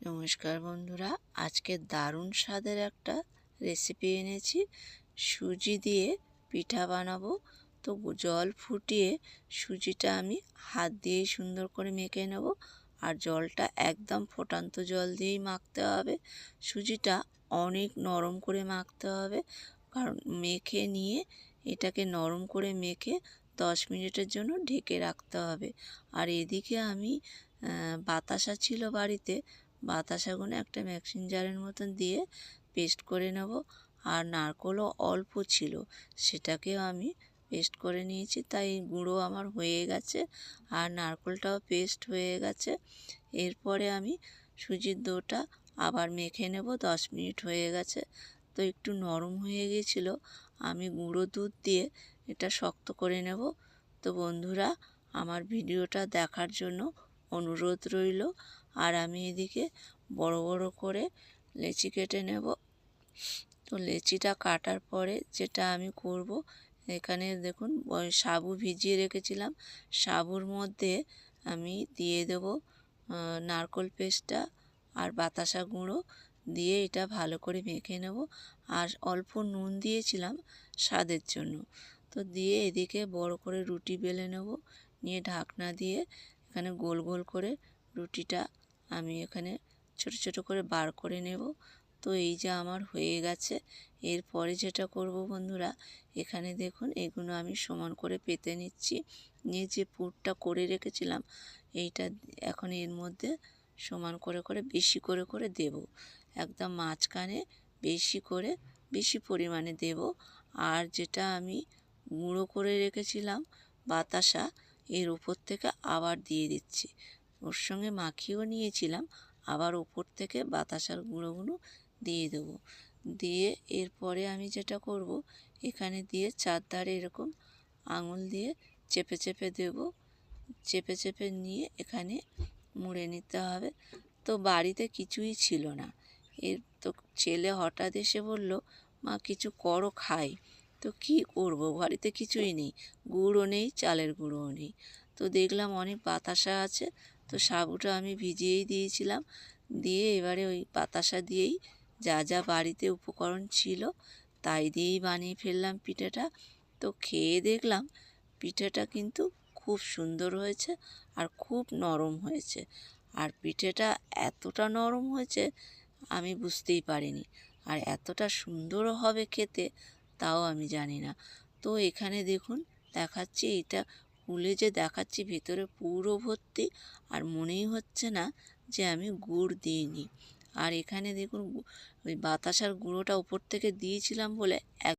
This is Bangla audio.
নমস্কার বন্ধুরা, আজকে দারুণ স্বাদের একটা রেসিপি এনেছি। সুজি দিয়ে পিঠা বানাবো। তো জল ফুটিয়ে সুজিটা আমি হাত দিয়েই সুন্দর করে মেখে নেব। আর জলটা একদম ফোটান্ত জল দিয়েই মাখতে হবে। সুজিটা অনেক নরম করে মাখতে হবে। কারণ মেখে নিয়ে এটাকে নরম করে মেখে দশ মিনিটের জন্য ঢেকে রাখতে হবে। আর এদিকে আমি বাতাসা ছিল বাড়িতে বাতাসাগুলো একটা মিক্সিং জারের মতন দিয়ে পেস্ট করে নেব। আর নারকলও অল্প ছিল, সেটাকেও আমি পেস্ট করে নিয়েছি, তাই গুঁড়ো আমার হয়ে গেছে আর নারকলটাও পেস্ট হয়ে গেছে। এরপরে আমি সুজির ডোটা আবার মেখে নেব, দশ মিনিট হয়ে গেছে। তো একটু নরম হয়ে গিয়েছিল আমি গুঁড়ো দুধ দিয়ে এটা শক্ত করে নেব। তো বন্ধুরা, আমার ভিডিওটা দেখার জন্য অনুরোধ রইল। আর আমি এদিকে বড় বড় করে লেচি কেটে নেব। তো লেচিটা কাটার পরে যেটা আমি করব, এখানে দেখুন সাবু ভিজিয়ে রেখেছিলাম। সাবুর মধ্যে আমি দিয়ে দেব নারকল পেস্টটা আর বাতাসা গুঁড়ো দিয়ে এটা ভালো করে মেখে নেব। আর অল্প নুন দিয়েছিলাম স্বাদের জন্য। তো দিয়ে এদিকে বড় করে রুটি বেলে নেব, নিয়ে ঢাকনা দিয়ে এখানে গোল গোল করে রুটিটা আমি এখানে ছোট ছোট করে বার করে নেব। তো এই যে আমার হয়ে গেছে। এরপরে যেটা করব বন্ধুরা, এখানে দেখুন, এগুলো আমি সমান করে পেতে নিচ্ছি। নিয়ে যে পুরটা করে রেখেছিলাম, এইটা এখন এর মধ্যে সমান করে করে, বেশি করে করে দেব। একদম মাঝখানে বেশি করে, বেশি পরিমাণে দেব। আর যেটা আমি গুঁড়ো করে রেখেছিলাম বাতাসা এর উপর থেকে আবার দিয়ে দিচ্ছি। ওর সঙ্গে মাখিয়েও নিয়েছিলাম, আবার ওপর থেকে বাতাসার গুঁড়োগুলো দিয়ে দেবো। দিয়ে এরপরে আমি যেটা করব, এখানে দিয়ে চারধারে এরকম আঙুল দিয়ে চেপে চেপে দেব। চেপে চেপে নিয়ে এখানে মুড়ে নিতে হবে। তো বাড়িতে কিছুই ছিল না। এর তো ছেলে হঠাৎ এসে বলল, মা, কিছু করো, খাই। তো কি করব? বাড়িতে কিছুই নেই। গুঁড়ো নেই, চালের গুঁড়োও নেই। তো দেখলাম অনেক বাতাসা আছে, তো সাবুটা আমি ভিজিয়েই দিয়েছিলাম। দিয়ে এবারে ওই বাতাসা দিয়েই যা যা বাড়িতে উপকরণ ছিল, তাই দিয়েই বানিয়ে ফেললাম পিঠেটা। তো খেয়ে দেখলাম পিঠেটা কিন্তু খুব সুন্দর হয়েছে আর খুব নরম হয়েছে। আর পিঠেটা এতটা নরম হয়েছে আমি বুঝতেই পারিনি। আর এতটা সুন্দরও হবে খেতে তাও আমি জানি না। তো এখানে দেখুন, দেখাচ্ছি এটা খুলে যে দেখাচ্ছি ভেতরে পুরো ভর্তি আর মনেই হচ্ছে না যে আমি গুড় দিইনি। আর এখানে দেখুন, ওই বাতাসার গুঁড়োটা উপর থেকে দিয়েছিলাম বলে এক